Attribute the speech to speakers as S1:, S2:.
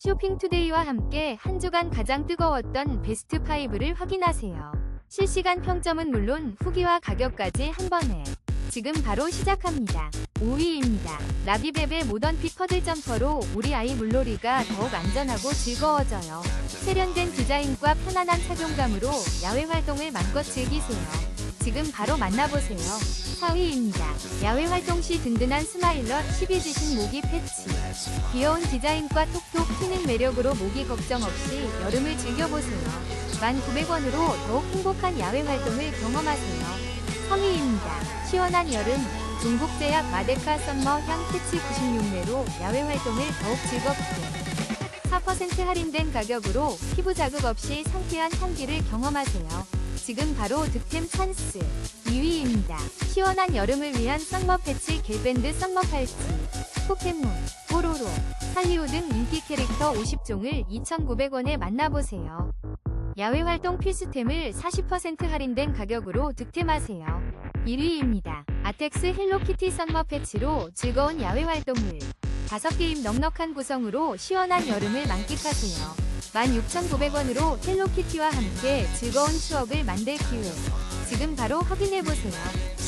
S1: 쇼핑투데이와 함께 한 주간 가장 뜨거웠던 베스트 5를 확인하세요. 실시간 평점은 물론 후기와 가격까지 한 번에. 지금 바로 시작합니다. 5위입니다. 라비베베 모던핏 퍼들 점퍼로 우리 아이 물놀이가 더욱 안전하고 즐거워져요. 세련된 디자인과 편안한 착용감으로 야외 활동을 마음껏 즐기세요. 지금 바로 만나보세요. 4위입니다. 야외 활동 시 든든한 스마일러 12지신 모기 패치. 귀여운 디자인과 톡톡 튀는 매력으로 모기 걱정 없이 여름을 즐겨보세요. 1,900원으로 더욱 행복한 야외 활동을 경험하세요. 3위입니다. 시원한 여름. 중국제약 마데카 썸머 향 패치 96매로 야외 활동을 더욱 즐겁게. 4% 할인된 가격으로 피부 자극 없이 상쾌한 향기를 경험하세요. 지금 바로 득템 찬스. 2위입니다. 시원한 여름을 위한 썸머 패치 겔밴드 썸머 팔찌. 포켓몬, 뽀로로, 할리우 등 인기 캐릭터 50종을 2,900원에 만나보세요. 야외 활동 필수템을 40% 할인된 가격으로 득템하세요. 1위입니다. 아텍스 헬로키티 썸머 패치로 즐거운 야외 활동을 5게임 넉넉한 구성으로 시원한 여름을 만끽하세요. 16,900원으로 헬로키티와 함께 즐거운 추억을 만들 기회. 지금 바로 확인해보세요.